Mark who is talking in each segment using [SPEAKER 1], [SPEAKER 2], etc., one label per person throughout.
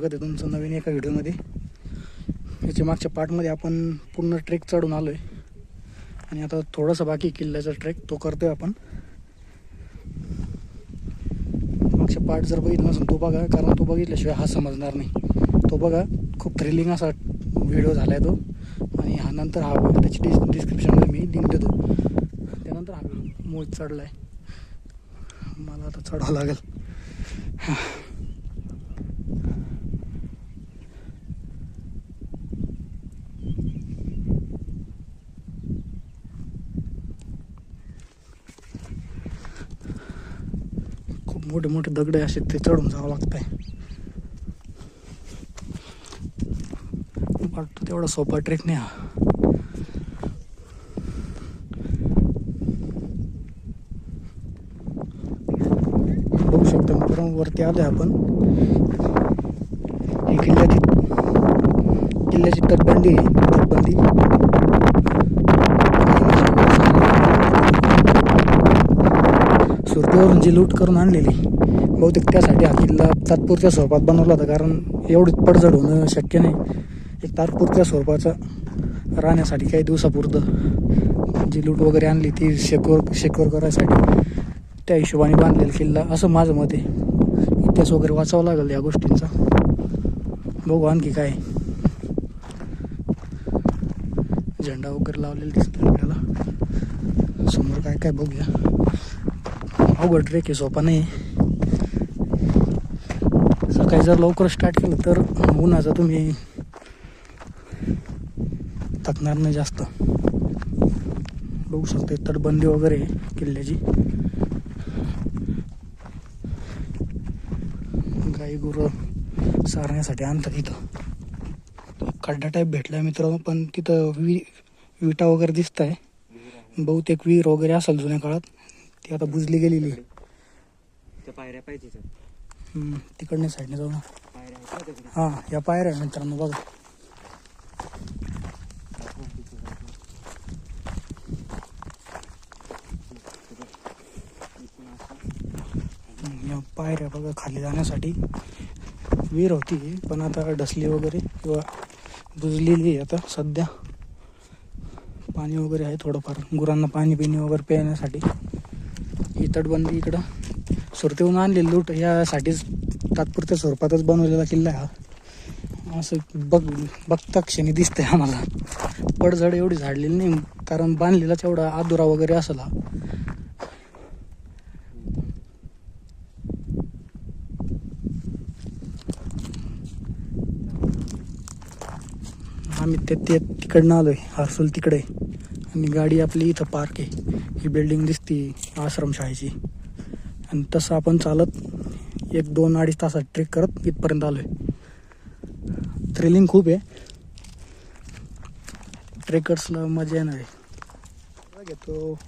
[SPEAKER 1] स्वागत आहे तुमचं नवीन एका व्हिडिओमध्ये. याच्या मागच्या पार्टमध्ये आपण पूर्ण ट्रेक चढून आलो आहे आणि आता थोडासा बाकी किल्ल्याचा ट्रेक तो करतो आहे आपण. मागच्या पार्ट जर बघितला नसेल तो बघा कारण तो बघितल्याशिवाय हा समजणार नाही. तो बघा खूप थ्रिलिंग असा व्हिडिओ झाला आहे तो. आणि हा नंतर हा त्याची डिस डिस्क्रिप्शनमध्ये मी लिंक देतो. त्यानंतर हा व्हिडिओ मोज चढला आहे मला आता चढावं लागेल. हां मोठे मोठे दगडे असे ते चढून जावं लागतंय. वाटतं तेवढा सोपा ट्रेक नाही हा. बघू शकतो मित्रांनो वरती आलोय आपण. ही किल्ल्याची किल्ल्याची तटबंदी आहे तटबंदी. सुरतेवरून जी म्हणजे लूट करून आणलेली. बहुतेक त्यासाठी हा किल्ला तात्पुरत्या स्वरूपात बनवला होता. कारण एवढी पडझड होणं शक्य नाही. एक तात्पुरत्या स्वरूपाचा राहण्यासाठी काही दिवसापुरतं जी लूट वगैरे आणली ती शेकोर शेकोर करायसाठी त्या हिशोबाने बांधलेला किल्ला असं माझं मत आहे. इतिहास वगैरे वाचावं लागेल या गोष्टींचा. बघू आणखी काय. झेंडा वगैरे लावलेला दिसतो आपल्याला. समोर काय काय बघूया. अवघड ट्रेक आहे सोपा नाही. सकाळी जर लवकर स्टार्ट केलं तर उन्हाचा तुम्ही थकणार नाही जास्त. बघू शकते तटबंदी वगैरे किल्ल्याची. गाई गुरं सारण्यासाठी आणतात इथं. खड्डा टाईप भेटला मित्रांनो पण तिथं वि विटा वगैरे दिसत आहे बहुतेक विहीर वगैरे असेल जुन्या काळात. ती आता बुजली गेलेली. आहे.
[SPEAKER 2] त्या पायऱ्या पाहिजे
[SPEAKER 1] हम्म, तिकडच्या साईडने जाऊ ना.
[SPEAKER 2] पायऱ्या आहेत ना त्याच्यात?
[SPEAKER 1] हां या पायऱ्या आहे मित्रांनो बघा. हम्म, या पायऱ्या बघा खाली जाण्यासाठी. विहीर होती पण आता डसली वगैरे किंवा बुजलेली आहे आता सध्या. पाणी वगैरे आहे थोडंफार. गुरांना पाणी पिणी वगैरे पिण्यासाठी तटबंदी इकडं. सुरतेहून आणलेली लूट यासाठीच तात्पुरत्या स्वरूपातच बनवलेला किल्ला हा. असं बघ बघता क्षणी दिसतंय आम्हाला. पडझड एवढी झाडलेली नाही कारण बांधलेलाच एवढा आदुरा वगैरे असला. आम्ही ते ते तिकडनं आलोय हर्सुल तिकडे. आणि गाडी आपली इथं पार्क आहे. ही बिल्डिंग दिसती आश्रमशाळेची आणि तसं आपण चालत एक दोन अडीच तासात ट्रेक करत इथपर्यंत आलोय. थ्रिलिंग खूप आहे. ट्रेकर्सला मजा येणार आहे. घेतो.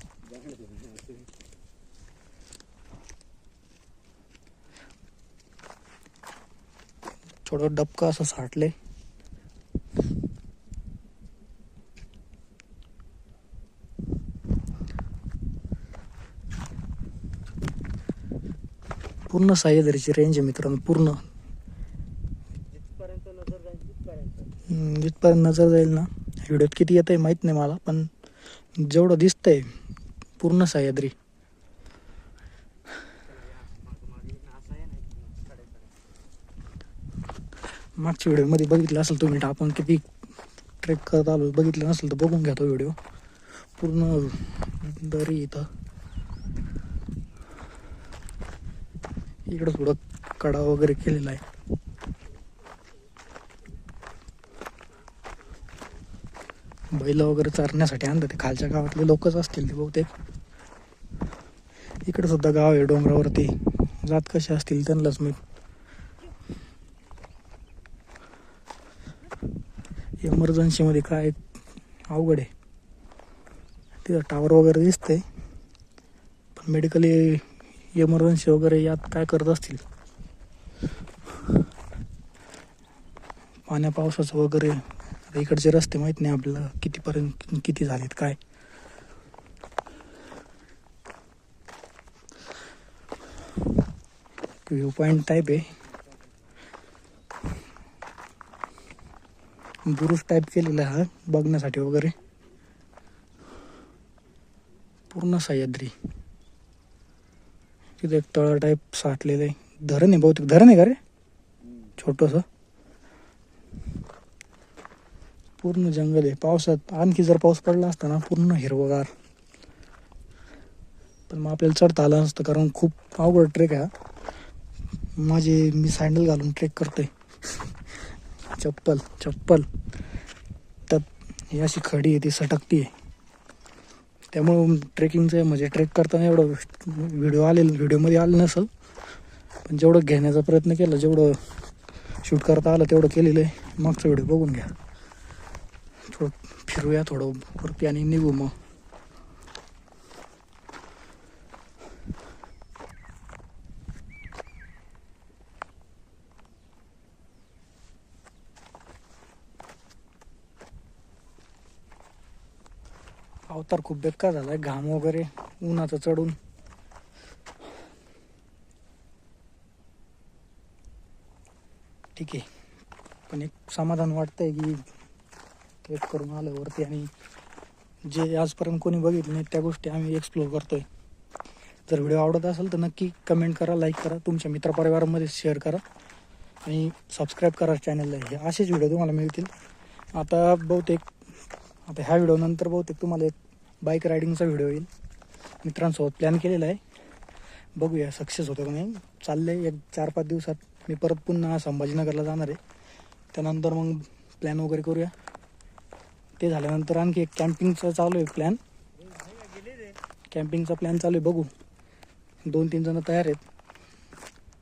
[SPEAKER 1] थोडं डबका असं साठलंय. पूर्ण सह्याद्रीची रेंज आहे मित्रांनो पूर्ण.
[SPEAKER 2] जिथपर्यंत नजर जाईल
[SPEAKER 1] जिथपर्यंत जाईल ना व्हिडिओत किती येत आहे माहीत नाही मला पण जेवढं दिसतंय पूर्ण सह्याद्री
[SPEAKER 2] असं
[SPEAKER 1] मागच्या व्हिडिओमध्ये बघितलं असेल तुम्ही आपण किती ट्रेक करत आलो बघितलं नसेल तर बघून घ्या तो व्हिडिओ. पूर्ण दरी इथं. इकडं थोडं कडा वगैरे केलेला आहे. बैल वगैरे चरण्यासाठी आणतात ते. खालच्या गावातले लोकच असतील ते बहुतेक. इकडे सुद्धा गाव आहे डोंगरावरती. जात कसे असतील त्यांनाच मी इमर्जन्सीमध्ये काय अवघड आहे. तिथं टावर वगैरे दिसतंय. पण मेडिकली इमर्जन्सी वगैरे यात काय करत असतील? पाण्या पावसाचं वगैरे इकडचे रस्ते माहीत नाही आपल्याला कितीपर्यंत किती झालेत काय. व्ह्यू पॉईंट टाईप आहे. बुरुज टाईप केलेला आहे हा बघण्यासाठी वगैरे. पूर्ण सह्याद्री. तिथे एक तळा टाईप साठलेलं आहे. धरण आहे बहुतेक. धरण आहे का रे? छोटस. पूर्ण जंगल आहे. पावसात आणखी जर पाऊस पडला असता ना पूर्ण हिरवगार. पण मग आपल्याला चढता आलं नसतं कारण खूप अवघड ट्रेक आहे माझे मी सँडल घालून ट्रेक करतोय. चप्पल चप्पल. त्यात ही अशी खडी आहे ती सटकती आहे. त्यामुळं ट्रेकिंगचं म्हणजे ट्रेक करताना एवढं व्हिडिओ आले व्हिडिओमध्ये आलं नसेल. पण जेवढं घेण्याचा प्रयत्न केला जेवढं शूट करता आलं तेवढं केलेलं आहे. मागचा व्हिडिओ बघून घ्या. थोडं फिरूया थोडं वरती आणि निघू मग. फार खूप बेकार झालाय. घाम वगैरे उन्हाचं चढून. ठीक. आहे पण एक समाधान वाटतंय की ट्रेक करून आल्यावरती आणि जे आजपर्यंत कोणी बघितलं नाही त्या गोष्टी आम्ही एक्सप्लोर करतोय. जर व्हिडिओ आवडत असेल तर नक्की कमेंट करा लाईक करा तुमच्या मित्रपरिवारामध्ये शेअर करा आणि सबस्क्राईब करा चॅनलला हे असेच व्हिडिओ तुम्हाला मिळतील. आता बहुतेक आता ह्या व्हिडिओनंतर बहुतेक तुम्हाला एक बाईक रायडिंगचा व्हिडिओ येईल. मित्रांसोबत प्लॅन केलेला आहे. बघूया सक्सेस होतं का नाही. चाललं आहे एक चार पाच दिवसात. मी परत पुन्हा संभाजीनगरला जाणार आहे. त्यानंतर मग प्लॅन वगैरे करूया. ते झाल्यानंतर आणखी एक कॅम्पिंगचं चालू आहे प्लॅन कॅम्पिंगचा प्लॅन चालू आहे बघू. दोन तीन जण तयार आहेत.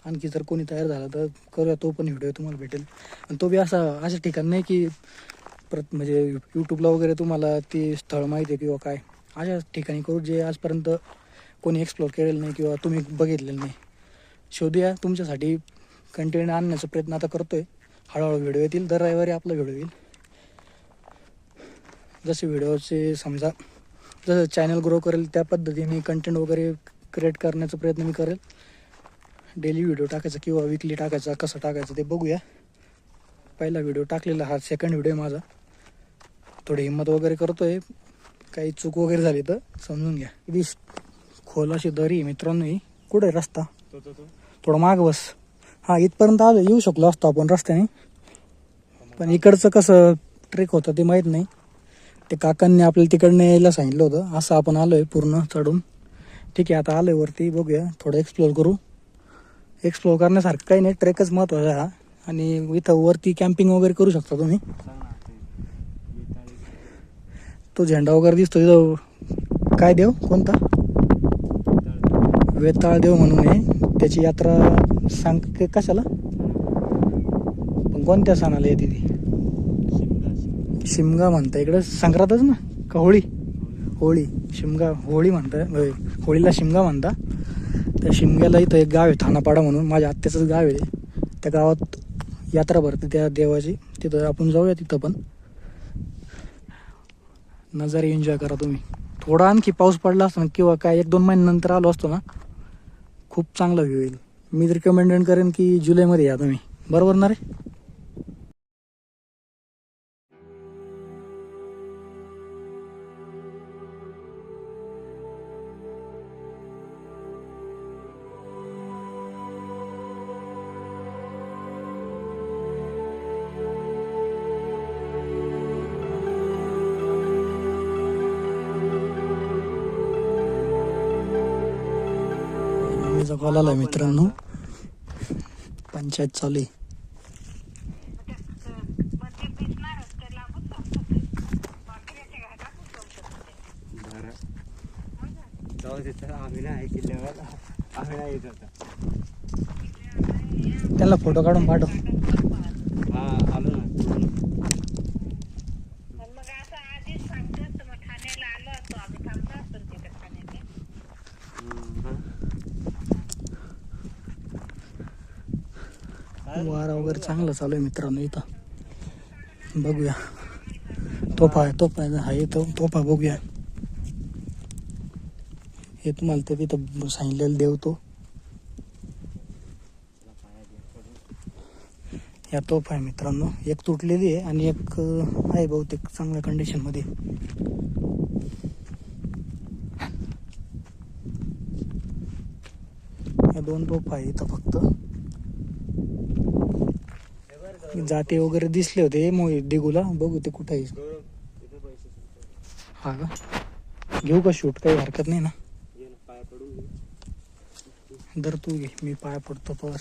[SPEAKER 1] आणखी जर कोणी तयार झाला तर करूया तो पण व्हिडिओ तुम्हाला भेटेल. आणि तो बी असा अशा ठिकाण नाही की परत म्हणजे यूट्यूबला वगैरे तुम्हाला ती स्थळ माहिती आहे किंवा काय. अशा ठिकाणी करू जे आजपर्यंत कोणी एक्सप्लोर केलेलं नाही किंवा तुम्ही बघितलेलं नाही. शोधूया तुमच्यासाठी कंटेंट आणण्याचा प्रयत्न आता करतो आहे हळूहळू व्हिडिओ येतील दर रविवारी आपला व्हिडिओ येईल. जसे व्हिडिओचे समजा जसं चॅनल ग्रो करेल त्या पद्धतीने कंटेंट वगैरे क्रिएट करण्याचा प्रयत्न मी करेल. डेली व्हिडिओ टाकायचा किंवा विकली टाकायचा कसं टाकायचं ते बघूया. पहिला व्हिडिओ टाकलेला हा सेकंड व्हिडिओ माझा. थोडी हिंमत वगैरे करतो आहे काही चूक वगैरे झाली तर समजून घ्या. किती खोल अशी दरी आहे मित्रांनो ही. कुठे आहे रस्ता?
[SPEAKER 2] तो तो तो.
[SPEAKER 1] थोडं माग बस. हां इथपर्यंत आलो येऊ शकलो असतो आपण रस्त्याने. पण इकडचं कसं ट्रेक होतं ते माहीत नाही. ते काकांनी आपल्याला तिकडनं यायला सांगितलं होतं. असं आपण आलोय पूर्ण चढून. ठीक आहे आता आलोय वरती. बघूया थोडं एक्सप्लोर करू. एक्सप्लोर करण्यासारखं काही नाही. ट्रेकच महत्त्वाचा आहे हा. आणि इथं वरती कॅम्पिंग वगैरे करू शकता तुम्ही.
[SPEAKER 2] तो
[SPEAKER 1] झेंडा वगैरे दिसतो तिथं काय देव? कोणता? वेताळ देव म्हणून आहे. त्याची यात्रा सांग कशाला? पण कोणत्या सणाला येते ती?
[SPEAKER 2] शिमगा शिमगा
[SPEAKER 1] म्हणता. इकडं संक्रांतच ना? का होळी? होळी. शिमगा होळी म्हणता. होळीला शिमगा म्हणता. त्या शिमग्याला इथं एक गाव आहे थानापाडा म्हणून. माझ्या आत्याचंच गाव आहे. त्या गावात यात्रा भरते त्या देवाची. तिथं आपण जाऊया तिथं पण. नजारे एन्जॉय करा तुम्ही. थोडा आणखी पाऊस पडला असतो ना किंवा काय एक दोन महिन्यानंतर आलो असतो ना खूप चांगला व्ह्यू येईल. मी रिकमेंडेड करेन की जुलैमध्ये या तुम्ही. बरोबर ना रे? मम्मीचा कॉल आला मित्रांनो. पंचायत चालू आहे.
[SPEAKER 2] बरं जाऊ तिथं आम्ही आम्ही येत होता
[SPEAKER 1] त्याला फोटो काढून पाठव
[SPEAKER 2] हा आलो ना पूर्ण.
[SPEAKER 3] मग असं आधीच सांगतोस तर मग ठाण्याला आलो असतो आम्ही थांबलो असतो तिथे ठाण्याला
[SPEAKER 2] हम्म, हा.
[SPEAKER 1] वारा वगैरे चांगला चालू आहे मित्रांनो इथं. बघूया. तोफा आहे तोफा आहे. हा येतो तोफा बघूया. हे तुम्हाला ते तिथं सांगितलेलं देव तो. या तोफ आहे मित्रांनो. एक तुटलेली आहे आणि एक आहे बहुतेक चांगल्या कंडिशनमध्ये या दोन तोफ आहे इथं फक्त. जाते वगैरे दिसले होते मोहित दिगूला. बघू ते कुठं आहे हा का? घेऊ का शूट काही हरकत नाही ना.
[SPEAKER 2] पाय
[SPEAKER 1] दर तू घे मी पाय पडतो पर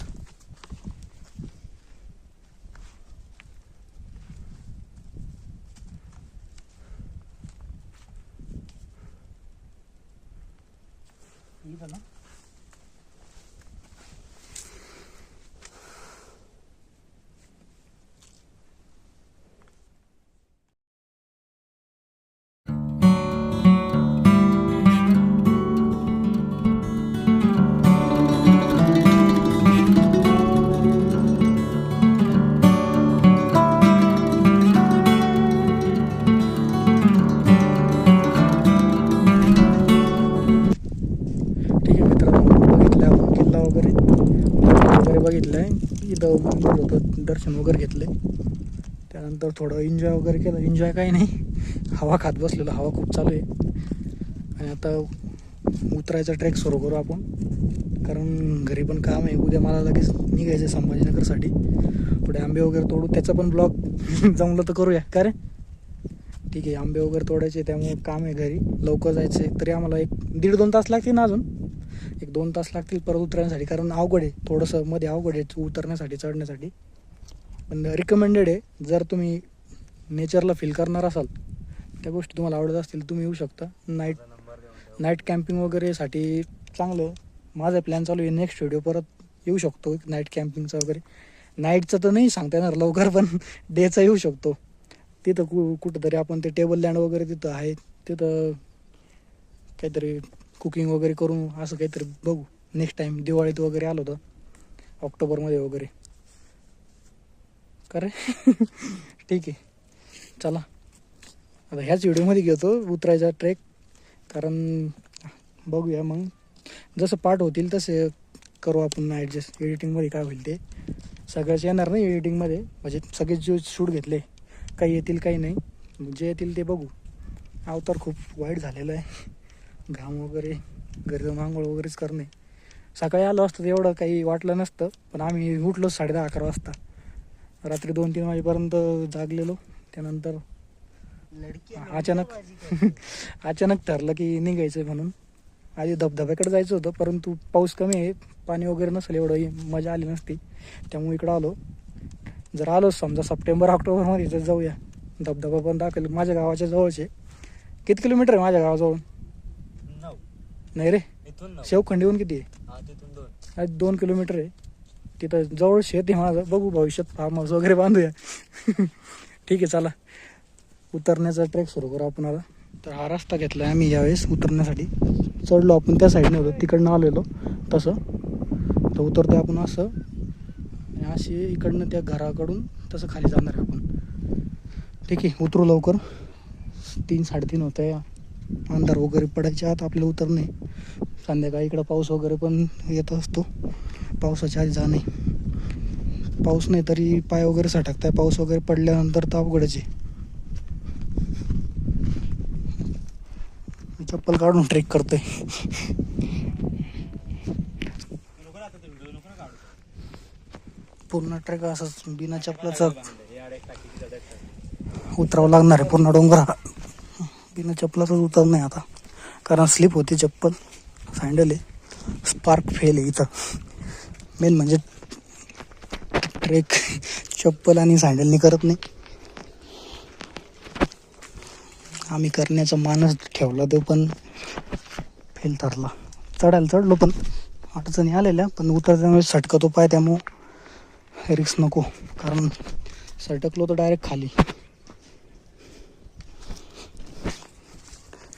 [SPEAKER 1] दर्शन वगैरे घेतलं. त्यानंतर थोडं एन्जॉय वगैरे केलं. एन्जॉय काही नाही. हवा खात बसलेलं. हवा खूप चालू आहे. आणि आता उतरायचा ट्रेक सुरू करू आपण. कारण घरी पण काम आहे. उद्या मला लगेच निघायचं आहे संभाजीनगरसाठी. पुढे आंबे वगैरे तोडू. त्याचा पण ब्लॉग जमलं तर करूया. का रे? ठीक आहे. आंबे वगैरे तोडायचे त्यामुळे काम आहे घरी. लवकर जायचं आहे तरी आम्हाला एक दीड दोन तास लागतील ना अजून? एक दोन तास लागतील परत उतरण्यासाठी. कारण अवघड आहे. थोडंसं मध्ये अवघड आहे. उतरण्यासाठी चढण्यासाठी. पण रिकमेंडेड आहे. जर तुम्ही नेचरला फील करणार असाल त्या गोष्टी तुम्हाला आवडत असतील तुम्ही येऊ शकता. नाईट नाईट कॅम्पिंग वगैरेसाठी चांगलं. माझा प्लॅन चालू आहे. नेक्स्ट व्हिडिओ परत येऊ शकतो. नाईट कॅम्पिंगचा वगैरे. नाईटचं तर नाही सांगता येणार लवकर पण डेचा येऊ शकतो. तिथं कु कुठंतरी आपण ते टेबल लँड वगैरे तिथं आहे. तिथं काहीतरी कुकिंग वगैरे करू असं काहीतरी बघू. नेक्स्ट टाईम दिवाळीत वगैरे आलो तर ऑक्टोबरमध्ये वगैरे. करे ठीक आहे. चला. आता ह्याच व्हिडिओमध्ये घेतो उतरायचा ट्रेक कारण बघूया मग. जसं पाठ होतील तसे करू आपण ॲडजस्ट एडिटिंगमध्ये काय होईल ते. सगळ्याच येणार नाही एडिटिंगमध्ये म्हणजे सगळे जे शूट घेतले काही येतील काही नाही. जे येतील ते बघू. अवतार खूप वाईट झालेलं आहे. घाम वगैरे घरी जाऊन आंघोळ वगैरेच करणे. सकाळी आलो असतं तर एवढं काही वाटलं नसतं. पण आम्ही उठलो साडे दहा अकरा वाजता. रात्री दोन तीन वाजेपर्यंत जागलेलो. त्यानंतर अचानक अचानक ठरलं की निघायचं म्हणून. आधी धबधब्याकडे जायचं होतं परंतु पाऊस कमी आहे पाणी वगैरे नसेल एवढं मजा आली नसती. त्यामुळे इकडं आलो. जर आलो समजा सप्टेंबर ऑक्टोबरमध्ये तर जाऊया. धबधबा पण दाखवेल माझ्या गावाच्या जवळचे. किती किलोमीटर आहे माझ्या गावाजवळ
[SPEAKER 2] नऊ.
[SPEAKER 1] नाही रे. शेवखंडीहून किती आहे?
[SPEAKER 2] दोन
[SPEAKER 1] किलोमीटर आहे. तिथं जवळ शेत आहे माझं बघू भविष्यात. फार्म हाऊस वगैरे बांधूया. ठीक आहे चला. उतरण्याचा ट्रेक सुरू करू आपण आता. तर हा रस्ता घेतला आहे आम्ही यावेळेस उतरण्यासाठी. चढलो आपण त्या साईडने होतो तिकडनं आलेलो तसं. तर उतरतो आपण असं. आणि असे इकडनं त्या घराकडून तसं खाली जाणार आहे आपण. ठीक आहे उतरू लवकर. तीन साडेतीन होत आहे अंधार वगैरे पडायच्या आत आपल्याला उतरणे. संध्याकाळी इकडं पाऊस वगैरे पण येत असतो. पावसाच्या आधी जाणे. पाऊस नाही तरी पाय वगैरे सटकताय पाऊस वगैरे पडल्यानंतर तर अवघडच आहे मी चप्पल काढून ट्रेक करतोय. पूर्ण ट्रेक असंच बिना चप्पलाचा उतरावं लागणार आहे. पूर्ण डोंगर हा. बिना चप्पलाच उतर नाही आता. कारण स्लिप होती चप्पल. सँडल आहे. स्पार्क फेल आहे इथं. मेन म्हणजे ट्रेक चप्पल आणि सँडलनी करत नाही. आम्ही करण्याचा मानस ठेवला तो पण फेल ठरला. चढायला चढलो पण अडचणी आलेल्या पण उतरताना सटकतो पाय त्यामुळं रिक्स नको. कारण सटकलो तर डायरेक्ट खाली.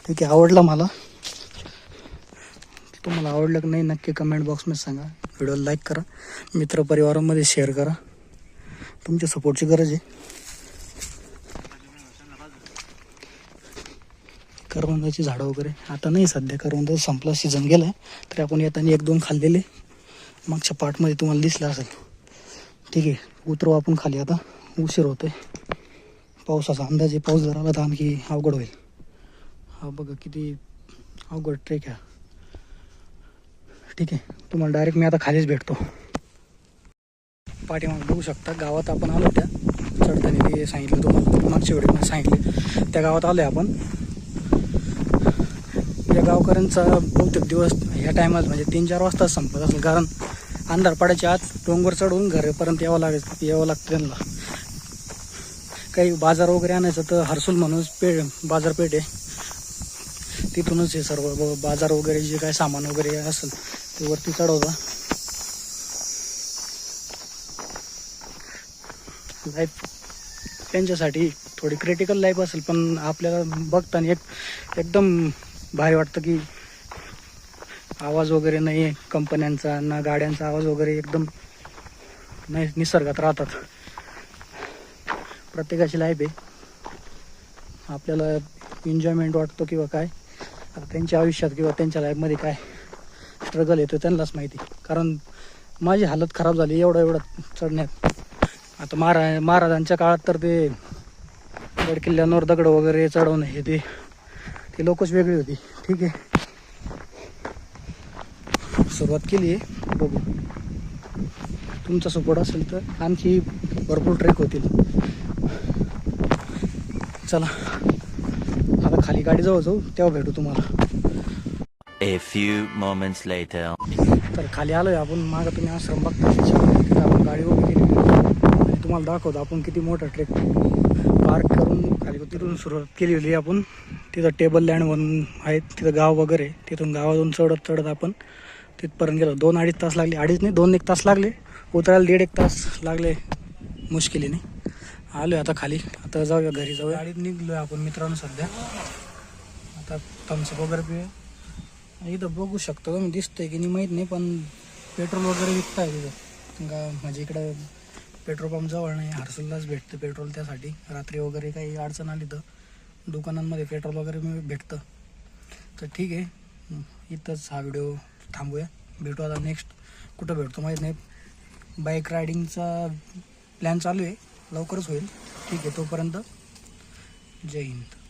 [SPEAKER 1] ठीक आहे आवडला मला? तुम्हाला आवडलं की नाही नक्की कमेंट बॉक्समध्ये सांगा. व्हिडिओला लाईक करा. मित्रपरिवारामध्ये शेअर करा. तुमच्या सपोर्टची गरज आहे. करवंदाची झाडं वगैरे. आता नाही सध्या करवंदा संपला सीझन गेला आहे तरी आपण येताना एक दोन खाल्लेले. मागच्या पार्टमध्ये तुम्हाला दिसलं असेल. ठीक आहे उतरव आपण खाली आता. उशीर होतोय. पावसाचा अंदाज आहे. पाऊस जर आला तर आणखी अवघड होईल. हा बघा किती अवघड ट्रेक आहे. ठीक आहे. तुम्हाला डायरेक्ट मी आता खालीच भेटतो. पाठीमाग बघू शकता गावात आपण आलो त्या चढताना ते सांगितलं तुम्हाला मागच्या वेळेस सांगितले. त्या गावात आलोय आपण. या गावकऱ्यांचा बहुतेक दिवस ह्या टायमात म्हणजे तीन चार वाजता संपत असेल. कारण अंधार पडायच्या आत डोंगर चढून घरापर्यंत यावं लागेल यावं लागतं त्यांना. काही बाजार वगैरे आणायचं तर हर्सूल म्हणून पे बाजारपेठ आहे. तिथूनच हे सर्व बाजार वगैरे जे काय सामान वगैरे असेल ते वरती चढवता. लाईफ त्यांच्यासाठी थोडी क्रिटिकल लाईफ असेल पण आपल्याला बघताना एक एकदम भारी वाटतं की आवाज वगैरे नाही आहे कंपन्यांचा ना गाड्यांचा आवाज वगैरे एकदम नाही निसर्गात राहतात. प्रत्येकाची लाईफ आहे. आपल्याला एन्जॉयमेंट वाटतो किंवा काय त्यांच्या आयुष्यात किंवा त्यांच्या लाईफमध्ये काय? स्ट्रगल येतो त्यांनाच माहिती. कारण माझी हालत खराब झाली एवढं एवढं चढण्यात. आता महारा महाराजांच्या काळात तर ते गड किल्ल्यांवर दगड वगैरे चढवणं हे ते ती लोकच वेगळी होती. ठीक आहे. सुरुवात केली आहे. बघू. तुमचा सपोर्ट असेल तर आणखी भरपूर ट्रेक होतील. चला. आता खाली गाडी जवळ जाऊ तेव्हा भेटू तुम्हाला.
[SPEAKER 4] A few moments later.
[SPEAKER 1] तर खाली आलोय आपण. मागं तुम्ही आश्रम बघता तिथं आपण गाडी उभी केली. आणि तुम्हाला दाखवतो आपण किती मोठा ट्रेक पार्क करून खाली तिथून सुरुवात केली होती आपण. तिथं टेबल लँड म्हणून आहेत. तिथं गाव वगैरे तिथून गावातून चढत चढत आपण तिथपर्यंत गेलो. दोन अडीच तास लागले. अडीच नाही दोन एक तास लागले. उतरायला दीड एक तास लागले. मुश्किलीने. आलोय आता खाली. आता जाऊया घरी जाऊया. गाडीत निघलोय आपण मित्रांनो सध्या. आता थम्सअप वगैरे पिऊया. इथं बघू शकतो मी दिसतंय की नाही माहीत नाही पण पेट्रोल वगैरे विकताय तिथं. का म्हणजे इकडं पेट्रोल पंप जवळ नाही हर्सुललाच भेटतं पेट्रोल त्यासाठी. रात्री वगैरे काही अडचण आली तर दुकानांमध्ये पेट्रोल वगैरे मी भेटतं. तर ठीक आहे इथंच हा व्हिडिओ थांबूया. भेटू आता नेक्स्ट कुठं भेटतो माहीत नाही. बाईक रायडिंगचा प्लॅन चालू आहे. लवकरच होईल. ठीक आहे तोपर्यंत जय हिंद.